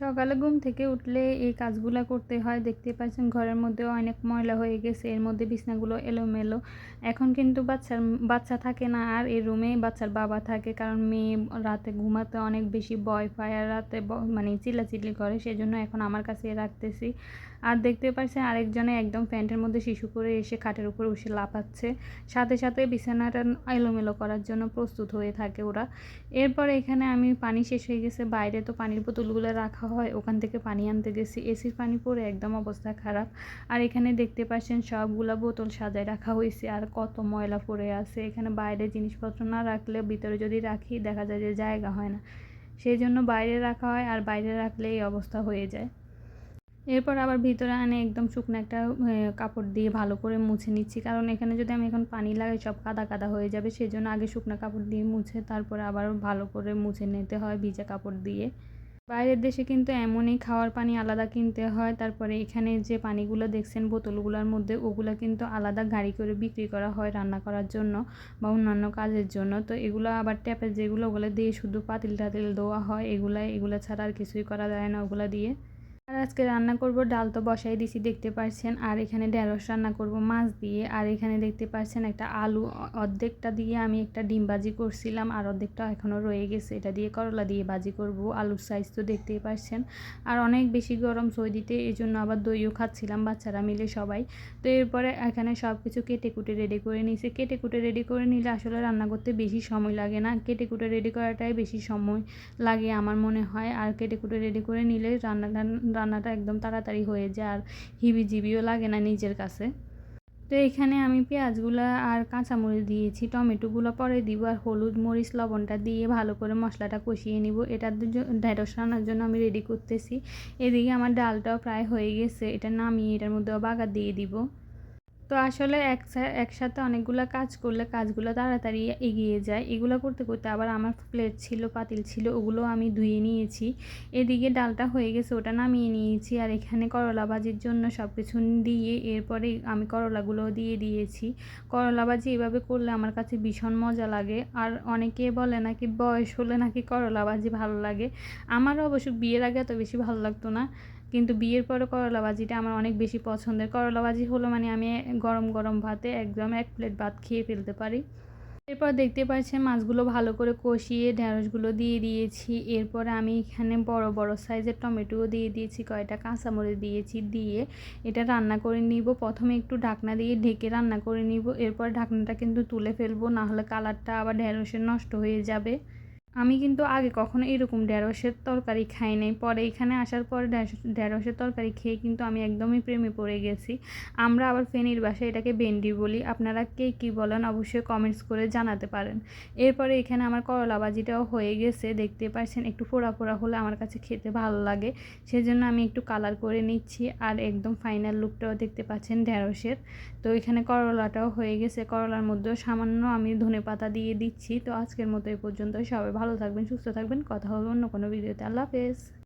সকালে ঘুম থেকে উঠলে এই কাজগুলো করতে হয়। দেখতে পাচ্ছেন ঘরের মধ্যে অনেক ময়লা হয়ে গেছে, এর মধ্যে বিছনাগুলো এলোমেলো। এখন কিন্তু বাচ্চার, বাচ্চা থাকে না আর এই রুমে বাচ্চার বাবা থাকে কারণ মেয়ে রাতে ঘুমাতে অনেক বেশি ভয় পায় আর রাতে মানে চিল্লাচিল্লি করে, সেজন্য এখন আমার কাছে রাখতেছি। আর দেখতে পাচ্ছেন আরেকজনে একদম প্যান্টের মধ্যে শিশু করে এসে খাটের উপর বসে লাফাচ্ছে। সাথে সাথে বিছানাটা এলোমেলো করার জন্য প্রস্তুত হয়ে থাকে ওরা। এরপর এখানে আমি পানি শেষ হয়ে গেছে, বাইরে তো পানির বোতলগুলো রাখা হয়, ওখান থেকে পানি আনতে গেছি। এসির পানি পরে একদম অবস্থা খারাপ। আর এখানে দেখতে পাচ্ছেন সবগুলা বোতল সাজায় রাখা হয়েছে আর কত ময়লা পড়ে আছে। এখানে বাইরে জিনিসপত্র না রাখলে ভিতরে যদি রাখি, দেখা যায় যে জায়গা হয় না। সেই জন্য বাইরে রাখা হয় আর বাইরে রাখলে এই অবস্থা হয়ে যায়। এরপর আবার ভিতরে আনে একদম শুকনো একটা কাপড় দিয়ে ভালো করে মুছে নিচ্ছি। কারণ এখানে যদি আমি এখন পানি লাগাই, সব কাদা কাদা হয়ে যাবে। সেই জন্য আগে শুকনো কাপড় দিয়ে মুছে, তারপরে আবার ভালো করে মুছে নিতে হয় ভিজা কাপড় দিয়ে। বাইরের দেশে কিন্তু এমনই খাওয়ার পানি আলাদা কিনতে হয়। তারপরে এখানে যে পানিগুলো দেখছেন বোতলগুলোর মধ্যে, ওগুলো কিন্তু আলাদা গাড়ি করে বিক্রি করা হয় রান্না করার জন্য বা অন্যান্য কাজের জন্য। তো এগুলো আবার ট্যাপে যেগুলো ওগুলো দিয়ে শুধু পাতিল টাতিল দেওয়া হয়, এগুলা, এগুলো ছাড়া আর কিছুই করা যায় না ওগুলো দিয়ে। আর আজকে রান্না করব, ডাল তো বসাই দিছি, দেখতে পাচ্ছেন আর এখানে ঢেঁড়স রান্না করব, মাছ দিয়ে। আর এখানে দেখতে পাচ্ছেন একটা আলু অর্ধেকটা দিয়ে আমি একটা ডিম ভাজি করছিলাম, আর অর্ধেকটা এখনও রয়ে গেছে। এটা দিয়ে করলা দিয়ে ভাজি করব, আলুর সাইজ তো দেখতেই পাচ্ছেন আর অনেক বেশি গরম সৌদিতে এই জন্য আবার দইও খাচ্ছিলাম বাচ্চারা মিলে সবাই। তো এরপরে এখানে সব কিছু কেটে কুটে রেডি করে নিয়েছে। কেটে কুটে রেডি করে নিলে আসলে রান্না করতে বেশি সময় লাগে না। কেটে কুটে রেডি করাটাই বেশি সময় লাগে আমার মনে হয়। আর কেটে কুটে রেডি করে নিলে রান্নাটা রান্নাটা একদম তাড়াতাড়ি হয়ে যায় আর হিবিজিবিও লাগে না নিজের কাছে। তো এখানে আমি পেঁয়াজগুলো আর কাঁচামরিচ দিয়েছি, টমেটোগুলো পরে দিব আর হলুদ মরিচ, লবণটা দিয়ে ভালো করে মশলাটা কষিয়ে নিব। জন্য ঢেঁড়স রান্নার জন্য আমি রেডি করতেছি। এদিকে আমার ডালটাও প্রায় হয়ে গেছে, এটা নামিয়ে এটার মধ্যেও বাগার দিয়ে দিব। তো আসলে এক একসাথে অনেকগুলো কাজ করলে কাজগুলো তাড়াতাড়ি এগিয়ে যায়। এগুলো করতে করতে আবার আমার প্লেট ছিল, পাতিল ছিল, ওগুলো আমি ধুয়ে নিয়েছি। এদিকে ডালটা হয়ে গেছে, ওটা নামিয়ে নিয়েছি আর এখানে করলা ভাজির জন্য সব কিছু দিয়ে এরপরে আমি করলাগুলো দিয়ে দিয়েছি। করলা ভাজি এভাবে করলে আমার কাছে ভীষণ মজা লাগে। আর অনেকে বলে নাকি বয়স হলে নাকি করলা ভাজি ভালো লাগে। আমারও অবশ্য বিয়ের আগে এত বেশি ভালো লাগতো না। কিন্তু বিয়ের পরে করলা ভাজিটা আমার অনেক বেশি পছন্দের। করলা ভাজি হলো মানে আমি গরম গরম ভাতে একদম এক প্লেট ভাত খেয়ে ফেলতে পারি। এরপর দেখতে পাচ্ছেন মাছগুলো ভালো করে কষিয়ে ঢেঁড়সগুলো দিয়ে দিয়েছি। এরপরে আমি এখানে বড় বড় সাইজের টমেটোও দিয়ে দিয়েছি কয়টা কাঁচামরিচ দিয়েছি, দিয়ে এটা রান্না করে নিব। প্রথমে একটু ঢাকনা দিয়ে ঢেকে রান্না করে নিব। এরপর ঢাকনাটা কিন্তু তুলে ফেলব না হলে কালারটা আবার ঢেঁড়সের নষ্ট হয়ে যাবে। আমি কিন্তু আগে কখনো এরকম ঢেঁড়সের তরকারি খাই নাই। পরে এখানে আসার পর ঢেঁড়স- ঢেঁড়সের তরকারি খেয়ে কিন্তু আমি একদমই প্রেমে পড়ে গেছি। আমরা আবার ফেনীর বাসায় এটাকে ভেন্ডি বলি। আপনারা কে কী বলেন অবশ্যই কমেন্টস করে জানাতে পারেন। এরপরে এখানে আমার করলা ভাজিটাও হয়ে গেছে। দেখতে পাচ্ছেন একটু ফোড়া ফোড়া হলে আমার কাছে খেতে ভালো লাগে। সেজন্য আমি একটু কালার করে নিচ্ছি আর একদম ফাইনাল লুকটাও দেখতে পাচ্ছেন ঢেঁড়সের। তো এখানে করলাটাও হয়ে গেছে। করলার মধ্যেও সামান্য আমি ধনে পাতা দিয়ে দিচ্ছি। তো আজকের মতো এই পর্যন্ত সবাই ভালো থাকবেন সুস্থ থাকবেন। কথা হবে অন্য কোনো ভিডিওতে। আল্লাহ হাফেজ।